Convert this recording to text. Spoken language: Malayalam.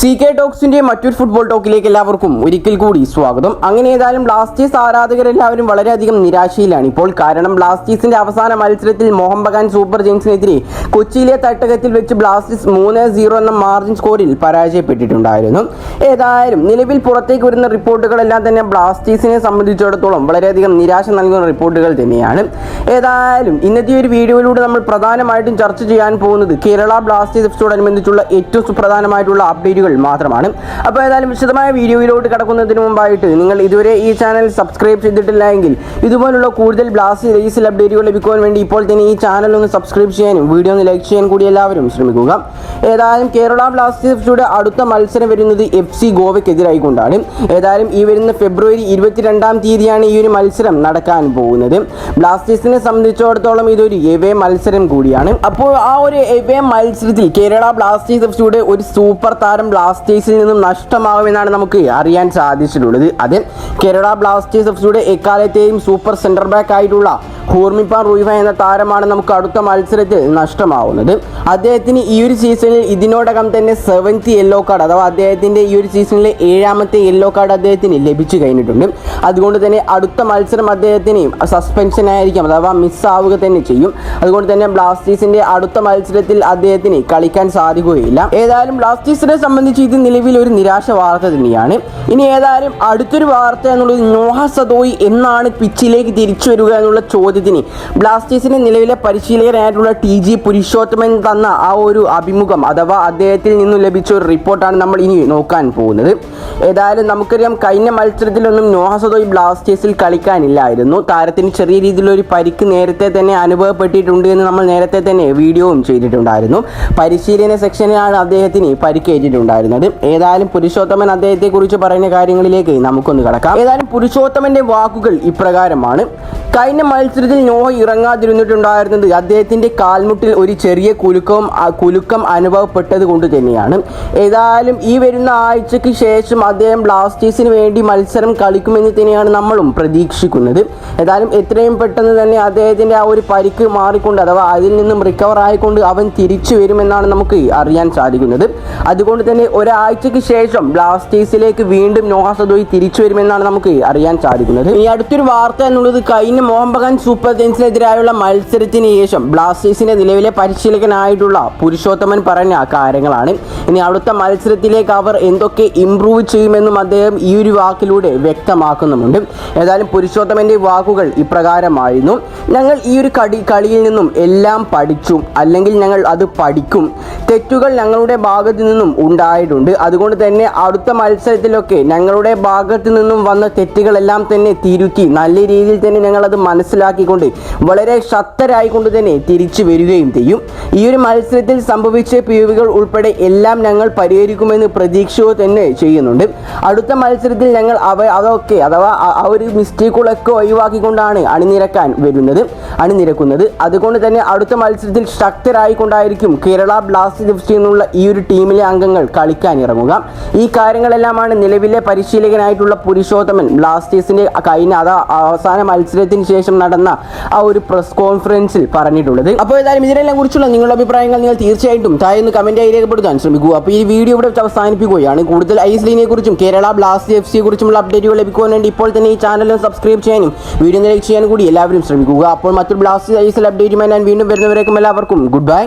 സി കെ ടോക്സിന്റെ മറ്റൊരു ഫുട്ബോൾ ടോക്കിലേക്ക് എല്ലാവർക്കും ഒരിക്കൽ കൂടി സ്വാഗതം. അങ്ങനെ ഏതായാലും ബ്ലാസ്റ്റേഴ്സ് ആരാധകരെല്ലാവരും വളരെയധികം നിരാശയിലാണ്. ഇപ്പോൾ കാരണം ബ്ലാസ്റ്റേഴ്സിന്റെ അവസാന മത്സരത്തിൽ മോഹൻ ബഗാൻ സൂപ്പർ ജെയിംസിനെതിരെ കൊച്ചിയിലെ തട്ടകത്തിൽ വെച്ച് ബ്ലാസ്റ്റേഴ്സ് മൂന്ന് സീറോ എന്ന മാർജിൻ സ്കോറിൽ പരാജയപ്പെട്ടിട്ടുണ്ടായിരുന്നു. ഏതായാലും നിലവിൽ പുറത്തേക്ക് വരുന്ന റിപ്പോർട്ടുകളെല്ലാം തന്നെ ബ്ലാസ്റ്റേഴ്സിനെ സംബന്ധിച്ചിടത്തോളം വളരെയധികം നിരാശ നൽകുന്ന റിപ്പോർട്ടുകൾ തന്നെയാണ്. ഏതായാലും ഇന്നത്തെ ഒരു വീഡിയോയിലൂടെ നമ്മൾ പ്രധാനമായിട്ടും ചർച്ച ചെയ്യാൻ പോകുന്നത് കേരള ബ്ലാസ്റ്റേഴ്സ് എഫ്സോടനുബന്ധിച്ചുള്ള ഏറ്റവും സുപ്രധാനമായിട്ടുള്ള അപ്ഡേറ്റുകൾ മാത്രമാണ്. അപ്പോൾ ഏതായാലും വിശദമായ വീഡിയോയിലോട്ട് കടക്കുന്നതിന് മുമ്പായിട്ട് നിങ്ങൾ ഇതുവരെ ഈ ചാനൽ സബ്സ്ക്രൈബ് ചെയ്തിട്ടില്ല എങ്കിൽ ഇതുപോലുള്ള കൂടുതൽ ബ്ലാസ്റ്റ് റേസിൽ അപ്ഡേറ്റുകൾ ലഭിക്കുവാൻ വേണ്ടി ഇപ്പോൾ തന്നെ ഈ ചാനൽ ഒന്ന് സബ്സ്ക്രൈബ് ചെയ്യാനും വീഡിയോ ഒന്ന് ലൈക്ക് ചെയ്യാൻ കൂടി എല്ലാവരും ശ്രമിക്കുക. ഏതായാലും കേരള ബ്ലാസ്റ്റേഴ്സിയുടെ അടുത്ത മത്സരം വരുന്നത് എഫ് സി ഗോവയ്ക്കെതിരായിക്കൊണ്ടാണ്. ഏതായാലും ഈ വരുന്ന ഫെബ്രുവരി ഇരുപത്തിരണ്ടാം തീയതിയാണ് ഈ ഒരു മത്സരം നടക്കാൻ പോകുന്നത്. ബ്ലാസ്റ്റേഴ്സിനെ സംബന്ധിച്ചിടത്തോളം ഇതൊരു എവേ മത്സരം കൂടിയാണ്. അപ്പോൾ ആ ഒരു എവേ മത്സരത്തിൽ കേരള ബ്ലാസ്റ്റേഴ്സ് എഫ് സിയുടെ ഒരു സൂപ്പർ താരം ബ്ലാസ്റ്റേഴ്സിൽ നിന്നും നഷ്ടമാകുമെന്നാണ് നമുക്ക് അറിയാൻ സാധിച്ചിട്ടുള്ളത്. അത് കേരള ബ്ലാസ്റ്റേഴ്സ് എഫ് സിയുടെ എക്കാലത്തെയും സൂപ്പർ സെന്റർ ബാക്ക് ആയിട്ടുള്ള ഹൂർമിപ്പാൻ റൂയിഫ എന്ന താരമാണ് നമുക്ക് അടുത്ത മത്സരത്തിൽ നഷ്ടമാവുന്നത്. അദ്ദേഹത്തിന് ഈ ഒരു സീസണിൽ ഇതിനോടകം തന്നെ സെവൻത്ത് യെല്ലോ കാർഡ് അഥവാ അദ്ദേഹത്തിന്റെ ഈ ഒരു സീസണിലെ ഏഴാമത്തെ യെല്ലോ കാർഡ് അദ്ദേഹത്തിന് ലഭിച്ചു കഴിഞ്ഞിട്ടുണ്ട്. അതുകൊണ്ട് തന്നെ അടുത്ത മത്സരം അദ്ദേഹത്തിന് സസ്പെൻഷൻ ആയിരിക്കാം അഥവാ മിസ്സാവുക തന്നെ ചെയ്യും. അതുകൊണ്ട് തന്നെ ബ്ലാസ്റ്റേഴ്സിന്റെ അടുത്ത മത്സരത്തിൽ അദ്ദേഹത്തിന് കളിക്കാൻ സാധിക്കുകയില്ല. ഏതായാലും ബ്ലാസ്റ്റേഴ്സിനെ സംബന്ധിച്ച് ഇത് നിലവിൽ ഒരു നിരാശ വാർത്ത തന്നെയാണ്. ഇനി ഏതായാലും അടുത്തൊരു വാർത്ത എന്നുള്ളത് നോഹ സദോയി എന്നാണ് പിച്ചിലേക്ക് തിരിച്ചു വരിക എന്നുള്ള ചോദ്യത്തിന് ബ്ലാസ്റ്റേഴ്സിന്റെ നിലവിലെ പരിശീലകനായിട്ടുള്ള ടി ജി പുരുഷോത്തമൻ തന്ന ആ ഒരു അഭിമുഖം അഥവാ അദ്ദേഹത്തിൽ നിന്നും ലഭിച്ച ഒരു റിപ്പോർട്ടാണ് നമ്മൾ ഇനി നോക്കാൻ പോകുന്നത്. ഏതായാലും നമുക്കറിയാം കഴിഞ്ഞ മത്സരത്തിലൊന്നും നോഹസദോയ് ബ്ലാസ്റ്റേഴ്സിൽ കളിക്കാനില്ലായിരുന്നു. താരത്തിന് ചെറിയ രീതിയിലൊരു പരിക്ക് നേരത്തെ തന്നെ അനുഭവപ്പെട്ടിട്ടുണ്ട് എന്ന് നമ്മൾ നേരത്തെ തന്നെ വീഡിയോയും ചെയ്തിട്ടുണ്ടായിരുന്നു. പരിശീലന സെക്ഷനിലാണ് അദ്ദേഹത്തിന് പരിക്കേറ്റിട്ടുണ്ടായിരുന്നത്. ഏതായാലും പുരുഷോത്തമൻ അദ്ദേഹത്തെക്കുറിച്ച് പറയുന്ന കാര്യങ്ങളിലേക്ക് നമുക്കൊന്ന് കടക്കാം. ഏതായാലും പുരുഷോത്തമന്റെ വാക്കുകൾ ഇപ്രകാരമാണ്. കഴിഞ്ഞ മത്സരത്തിൽ നോഹ ഇറങ്ങാതിരുന്നിട്ടുണ്ടായിരുന്നത് അദ്ദേഹത്തിന്റെ കാൽമുട്ടിൽ ഒരു ചെറിയ കുലുക്കവും കുലുക്കം അനുഭവപ്പെട്ടത് കൊണ്ട് തന്നെയാണ്. ഏതായാലും ഈ വരുന്ന ആഴ്ചയ്ക്ക് ശേഷം അദ്ദേഹം ബ്ലാസ്റ്റേഴ്സിന് വേണ്ടി മത്സരം കളിക്കുമെന്ന് തന്നെയാണ് നമ്മളും പ്രതീക്ഷിക്കുന്നത്. ഏതായാലും എത്രയും പെട്ടെന്ന് തന്നെ അദ്ദേഹത്തിന്റെ ആ ഒരു പരിക്ക് മാറിക്കൊണ്ട് അഥവാ അതിൽ നിന്നും റിക്കവർ ആയിക്കൊണ്ട് അവൻ തിരിച്ചു വരുമെന്നാണ് നമുക്ക് അറിയാൻ സാധിക്കുന്നത്. അതുകൊണ്ട് തന്നെ ഒരാഴ്ചയ്ക്ക് ശേഷം ബ്ലാസ്റ്റേഴ്സിലേക്ക് വീണ്ടും നോഹ സദോയി തിരിച്ചു വരുമെന്നാണ് നമുക്ക് അറിയാൻ സാധിക്കുന്നത്. ഈ അടുത്തൊരു വാർത്ത എന്നുള്ളത് കഴിഞ്ഞ മോഹൻ ബഗാൻ സൂപ്പർ ജെയിൻസിനെതിരായുള്ള മത്സരത്തിന് ശേഷം ബ്ലാസ്റ്റേഴ്സിന്റെ നിലവിലെ പരിശീലകനായിട്ടുള്ള പുരുഷോത്തമൻ പറഞ്ഞ കാര്യങ്ങളാണ്. ഇനി അടുത്ത മത്സരത്തിലേക്ക് അവർ എന്തൊക്കെ ഇംപ്രൂവ് ചെയ്യുമെന്നും അദ്ദേഹം ഈ ഒരു വാക്കിലൂടെ വ്യക്തമാക്കുന്നുമുണ്ട്. ഏതായാലും പുരുഷോത്തമന്റെ വാക്കുകൾ ഇപ്രകാരമായിരുന്നു. ഞങ്ങൾ ഈ ഒരു കടി കളിയിൽ നിന്നും എല്ലാം പഠിച്ചു. അല്ലെങ്കിൽ ഞങ്ങൾ അത് പഠിക്കും. തെറ്റുകൾ ഞങ്ങളുടെ ഭാഗത്തു നിന്നും ഉണ്ടായിട്ടുണ്ട്. അതുകൊണ്ട് തന്നെ അടുത്ത മത്സരത്തിലൊക്കെ ഞങ്ങളുടെ ഭാഗത്തു നിന്നും വന്ന തെറ്റുകളെല്ലാം തന്നെ തിരുത്തി നല്ല രീതിയിൽ തന്നെ ഞങ്ങൾ അത് മനസ്സിലാക്കിക്കൊണ്ട് വളരെ ശക്തരായിക്കൊണ്ട് തന്നെ തിരിച്ചു വരികയും ചെയ്യും. ഈ ഒരു മത്സരത്തിൽ സംഭവിച്ച പിഴവുകൾ ഉൾപ്പെടെ എല്ലാം ഞങ്ങൾ പരിഹരിക്കുമെന്ന് പ്രതീക്ഷയോ തന്നെ ചെയ്യുന്നുണ്ട്. അടുത്ത മത്സരത്തിൽ ഞങ്ങൾ അവ അതൊക്കെ അഥവാ ആ- ഒരു മിസ്റ്റേക്കുകളൊക്കെ ഒഴിവാക്കിക്കൊണ്ടാണ് അണിനിരക്കാൻ വരുന്നത് അണിനിരക്കുന്നത്. അതുകൊണ്ട് തന്നെ അടുത്ത മത്സരത്തിൽ ശക്തരായിക്കൊണ്ടായിരിക്കും കേരള ബ്ലാസ്റ്റേഴ്സ് എഫ് എന്നുള്ള ഈ ഒരു ടീമിലെ അംഗങ്ങൾ കളിക്കാൻ ഇറങ്ങുക. ഈ കാര്യങ്ങളെല്ലാമാണ് നിലവിലെ പരിശീലകനായിട്ടുള്ള പുരുഷോത്തമൻ ബ്ലാസ്റ്റേഴ്സിന്റെ കഴിഞ്ഞ അതാ അവസാന മത്സരത്തിന് ശേഷം നടന്ന ആ ഒരു പ്രസ് കോൺഫറൻസിൽ പറഞ്ഞിട്ടുള്ളത്. അപ്പോൾ ഏതായാലും ഇതിനെല്ലാം കുറിച്ചുള്ള നിങ്ങളുടെ അഭിപ്രായങ്ങൾ നിങ്ങൾ തീർച്ചയായിട്ടും താഴെ നിന്ന് രേഖപ്പെടുത്താൻ രേഖപ്പെടുത്താൻ ശ്രമിക്കുക അപ്പോൾ ഈ വീഡിയോ ഇവിടെ അവസാനിപ്പിക്കുകയാണ്. കൂടുതൽ ഐസ് കുറിച്ചും കേരള ബ്ലാസ്റ്റേഴ്സ് എഫ് സിയെ കുറിച്ചുമുള്ള അപ്ഡേറ്റുകൾ ലഭിക്കുവാൻ വേണ്ടി ഇപ്പോൾ തന്നെ ഈ ചാനൽ സബ്സ്ക്രൈബ് ചെയ്യാനും വീഡിയോ ലൈക്ക് ചെയ്യാനും കൂടി എല്ലാവരും ശ്രമിക്കുക. അപ്പോൾ മറ്റൊരു ബ്ലാസ്റ്റേഴ്സ് ഐസിൽ അപ്ഡേറ്റുമായി ഞാൻ വീണ്ടും വരുന്നവരേക്കും എല്ലാവർക്കും ഗുഡ് ബൈ